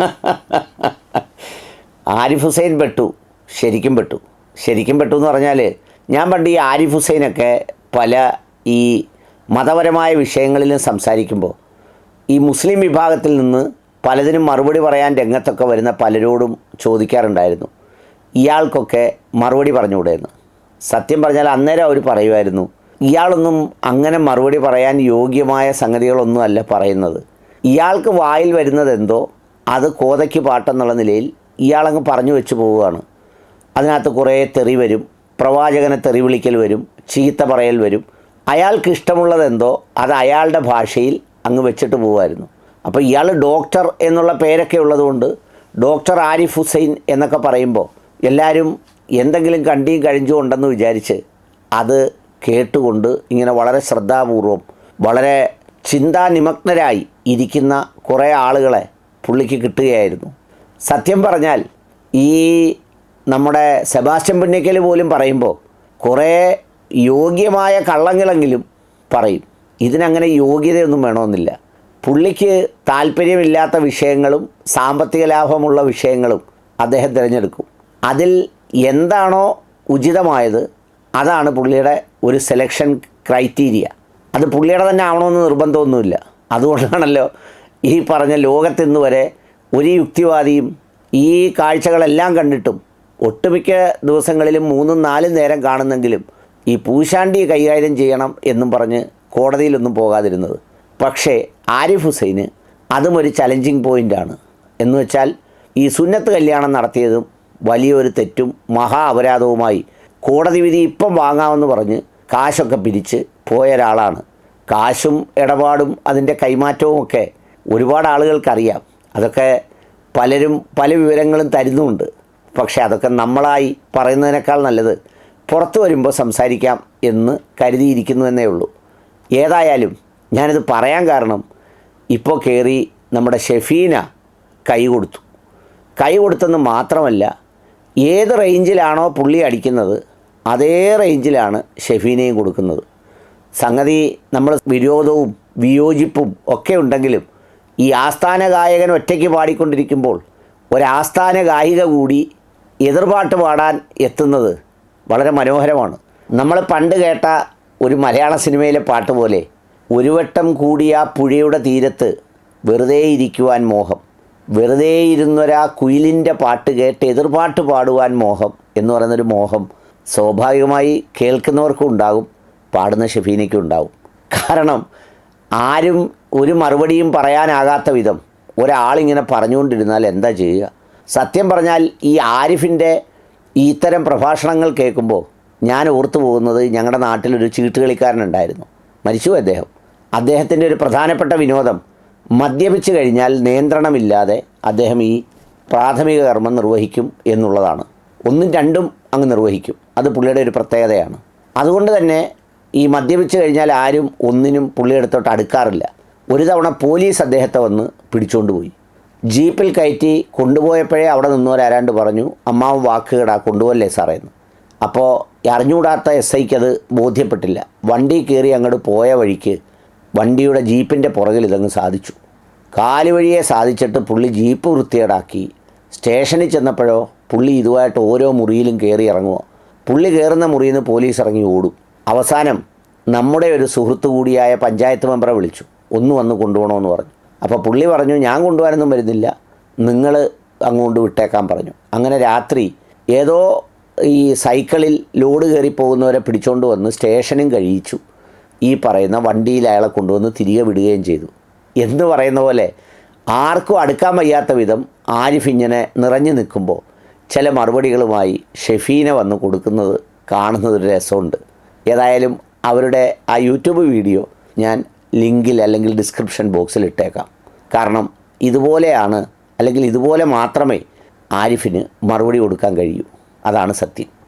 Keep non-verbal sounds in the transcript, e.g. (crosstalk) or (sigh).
(laughs) ആരിഫ് ഹുസൈൻ പെട്ടു. ശരിക്കും പെട്ടു. ശരിക്കും പെട്ടു എന്ന് പറഞ്ഞാൽ ഞാൻ പണ്ട് ഈ ആരിഫ് ഹുസൈനൊക്കെ പല ഈ മതപരമായ വിഷയങ്ങളിലും സംസാരിക്കുമ്പോൾ ഈ മുസ്ലിം വിഭാഗത്തിൽ നിന്ന് പലതിനും മറുപടി പറയാൻ രംഗത്തൊക്കെ വരുന്ന പലരോടും ചോദിക്കാറുണ്ടായിരുന്നു. ഇയാൾക്കൊക്കെ മറുപടി പറഞ്ഞുകൂടെയെന്ന്. സത്യം പറഞ്ഞാൽ അന്നേരം അവർ പറയുമായിരുന്നു ഇയാളൊന്നും അങ്ങനെ മറുപടി പറയാൻ യോഗ്യമായ സംഗതികളൊന്നും അല്ല പറയുന്നത്. ഇയാൾക്ക് വായിൽ വരുന്നത് എന്തോ അത് കോതയ്ക്ക് പാട്ടെന്നുള്ള നിലയിൽ ഇയാളങ്ങ് പറഞ്ഞു വെച്ച് പോവുകയാണ്. അതിനകത്ത് കുറേ തെറി വരും പ്രവാചകനെ തെറി വിളിക്കൽ വരും ചീത്ത പറയൽ വരും. അയാൾക്ക് ഇഷ്ടമുള്ളതെന്തോ അത് അയാളുടെ ഭാഷയിൽ അങ്ങ് വെച്ചിട്ട് പോകുമായിരുന്നു അപ്പോൾ ഇയാൾ ഡോക്ടർ എന്നുള്ള പേരൊക്കെ ഉള്ളതുകൊണ്ട് ഡോക്ടർ ആരിഫ് ഹുസൈൻ എന്നൊക്കെ പറയുമ്പോൾ എല്ലാവരും എന്തെങ്കിലും കണ്ടിയും കഴിഞ്ഞും ഉണ്ടെന്ന് വിചാരിച്ച് അത് കേട്ടുകൊണ്ട് ഇങ്ങനെ വളരെ ശ്രദ്ധാപൂർവം വളരെ ചിന്താനിമഗ്നരായി ഇരിക്കുന്ന കുറേ ആളുകളെ പുള്ളിക്ക് കിട്ടുകയായിരുന്നു. സത്യം പറഞ്ഞാൽ ഈ നമ്മുടെ സെബാസ്റ്റ്യൻ പുന്നയ്ക്കൽ പോലും പറയുമ്പോൾ കുറേ യോഗ്യമായ കള്ളങ്ങളെങ്കിലും പറയും. ഇതിനങ്ങനെ യോഗ്യതയൊന്നും വേണമെന്നില്ല. പുള്ളിക്ക് താല്പര്യമില്ലാത്ത വിഷയങ്ങളും സാമ്പത്തിക ലാഭമുള്ള വിഷയങ്ങളും അദ്ദേഹം തിരഞ്ഞെടുക്കും. അതിൽ എന്താണോ ഉചിതമായത് അതാണ് പുള്ളിയുടെ ഒരു സെലക്ഷൻ ക്രൈറ്റീരിയ. അത് പുള്ളിയുടെ തന്നെ ആവണമെന്ന് നിർബന്ധമൊന്നുമില്ല. അതുകൊണ്ടാണല്ലോ ഈ പറഞ്ഞ ലോകത്തിന്ന് വരെ ഒരു യുക്തിവാദിയും ഈ കാഴ്ചകളെല്ലാം കണ്ടിട്ടും ഒട്ടുമിക്ക ദിവസങ്ങളിലും മൂന്നും നാലും നേരം കാണുന്നെങ്കിലും ഈ പൂശാണ്ടി കൈകാര്യം ചെയ്യണം എന്നും പറഞ്ഞ് കോടതിയിലൊന്നും പോകാതിരുന്നത്. പക്ഷേ ആരിഫ് ഹുസൈന് അതും ഒരു ചലഞ്ചിങ് പോയിന്റാണ് എന്ന് വെച്ചാൽ ഈ സുന്നത്ത് കല്യാണം നടത്തിയതും വലിയൊരു തെറ്റും മഹാ അപരാധവുമായി കോടതി വിധി ഇപ്പം വാങ്ങാമെന്ന് പറഞ്ഞ് കാശൊക്കെ പിരിച്ച് പോയ ഒരാളാണ്. കാശും ഇടപാടും അതിന്റെ കൈമാറ്റവും ഒക്കെ ഒരുപാട് ആളുകൾക്കറിയാം. അതൊക്കെ പലരും പല വിവരങ്ങളും തരുന്നുമുണ്ട്. പക്ഷേ അതൊക്കെ നമ്മളായി പറയുന്നതിനേക്കാൾ നല്ലത് പുറത്തു വരുമ്പോൾ സംസാരിക്കാം എന്ന് കരുതിയിരിക്കുന്നു എന്നേ ഉള്ളൂ. ഏതായാലും ഞാനിത് പറയാൻ കാരണം ഇപ്പോൾ കയറി നമ്മുടെ ഷെഫീന കൈ കൊടുത്തു. കൈ കൊടുത്തെന്ന് മാത്രമല്ല ഏത് റേഞ്ചിലാണോ പുള്ളി അടിക്കുന്നത് അതേ റേഞ്ചിലാണ് ഷെഫീനയും കൊടുക്കുന്നത്. സംഗതി നമ്മൾ വിരോധവും വിയോജിപ്പും ഒക്കെ ഉണ്ടെങ്കിലും ഈ ആസ്ഥാന ഗായകൻ ഒറ്റയ്ക്ക് പാടിക്കൊണ്ടിരിക്കുമ്പോൾ ഒരാസ്ഥാന ഗായിക കൂടി എതിർപാട്ട് പാടാൻ എത്തുന്നത് വളരെ മനോഹരമാണ്. നമ്മൾ പണ്ട് കേട്ട ഒരു മലയാള സിനിമയിലെ പാട്ട് പോലെ ഒരു വട്ടം കൂടിയ പുഴയുടെ തീരത്ത് വെറുതെ ഇരിക്കുവാൻ മോഹം വെറുതെ ഇരുന്നൊരാ കുയിലിന്റെ പാട്ട് കേട്ട് എതിർപാട്ട് പാടുവാൻ മോഹം എന്ന് പറയുന്നൊരു മോഹം സ്വാഭാവികമായി കേൾക്കുന്നവർക്കും ഉണ്ടാകും പാടുന്ന ഷെഫീനയ്ക്കും ഉണ്ടാകും. കാരണം ആരും ഒരു മറുപടിയും പറയാനാകാത്ത വിധം ഒരാളിങ്ങനെ പറഞ്ഞുകൊണ്ടിരുന്നാൽ എന്താ ചെയ്യുക? സത്യം പറഞ്ഞാൽ ഈ ആരിഫിന്റെ ഇത്തരം പ്രഭാഷണങ്ങൾ കേൾക്കുമ്പോൾ ഞാൻ ഓർത്തു പോകുന്നത് ഞങ്ങളുടെ നാട്ടിലൊരു ചീട്ടുകളിക്കാരനുണ്ടായിരുന്നു. മരിച്ചു അദ്ദേഹം. അദ്ദേഹത്തിന്റെ ഒരു പ്രധാനപ്പെട്ട വിനോദം മദ്യപിച്ച് കഴിഞ്ഞാൽ നിയന്ത്രണമില്ലാതെ അദ്ദേഹം ഈ പ്രാഥമിക കർമ്മം നിർവഹിക്കും എന്നുള്ളതാണ്. ഒന്നും രണ്ടും അങ്ങ് നിർവഹിക്കും. അത് പുള്ളിയുടെ ഒരു പ്രത്യേകതയാണ്. അതുകൊണ്ട് തന്നെ ഈ മദ്യപിച്ച് കഴിഞ്ഞാൽ ആരും ഒന്നിനും പുള്ളിയെടുത്തോട്ട് അടുക്കാറില്ല. ഒരു തവണ പോലീസ് അദ്ദേഹത്തെ വന്ന് പിടിച്ചുകൊണ്ട് പോയി. ജീപ്പിൽ കയറ്റി കൊണ്ടുപോയപ്പോഴേ അവിടെ നിന്നവരാരാണ്ട് പറഞ്ഞു അമ്മാവ് വാക്കുകേടാ കൊണ്ടുപോകല്ലേ സാറേ എന്ന്. അപ്പോൾ അറിഞ്ഞുകൂടാത്ത എസ് ഐക്ക് അത് ബോധ്യപ്പെട്ടില്ല. വണ്ടി കയറി അങ്ങോട്ട് പോയ വഴിക്ക് വണ്ടിയുടെ ജീപ്പിന്റെ പുറകിൽ ഇതങ്ങ് സാധിച്ചു. കാൽ വഴിയെ സാധിച്ചിട്ട് പുള്ളി ജീപ്പ് വൃത്തികേടാക്കി. സ്റ്റേഷനിൽ ചെന്നപ്പോഴോ പുള്ളി ഇതുമായിട്ട് ഓരോ മുറിയിലും കയറി ഇറങ്ങുമോ പുള്ളി കയറുന്ന മുറിയിൽ നിന്ന് പോലീസ് ഇറങ്ങി ഓടും. അവസാനം നമ്മുടെ ഒരു സുഹൃത്തു കൂടിയായ പഞ്ചായത്ത് മെമ്പറെ വിളിച്ചു. ഒന്ന് വന്ന് കൊണ്ടുപോകണമെന്ന് പറഞ്ഞു. അപ്പോൾ പുള്ളി പറഞ്ഞു ഞാൻ കൊണ്ടുപോകാനൊന്നും വരുന്നില്ല. നിങ്ങൾ അങ്ങോട്ട് വിട്ടേക്കാൻ പറഞ്ഞു. അങ്ങനെ രാത്രി ഏതോ ഈ സൈക്കിളിൽ ലോഡ് കയറി പോകുന്നവരെ പിടിച്ചുകൊണ്ട് വന്ന് സ്റ്റേഷനും കഴിയിച്ചു. ഈ പറയുന്ന വണ്ടിയിൽ അയാളെ കൊണ്ടുവന്ന് തിരികെ വിടുകയും ചെയ്തു. എന്ന് പറയുന്ന പോലെ ആർക്കും അടുക്കാൻ വയ്യാത്ത വിധം ആരിഫ് ഇങ്ങനെ നിറഞ്ഞു നിൽക്കുമ്പോൾ ചില മറുപടികളുമായി ഷെഫീനെ വന്ന് കൊടുക്കുന്നത് കാണുന്നതൊരു രസമുണ്ട്. ഏതായാലും അവരുടെ ആ യൂട്യൂബ് വീഡിയോ ഞാൻ ലിങ്കിൽ അല്ലെങ്കിൽ ഡിസ്ക്രിപ്ഷൻ ബോക്സിൽ ഇട്ടേക്കാം. കാരണം ഇതുപോലെയാണ് അല്ലെങ്കിൽ ഇതുപോലെ മാത്രമേ ആരിഫിന് മറുപടി കൊടുക്കാൻ കഴിയൂ. അതാണ് സത്യം.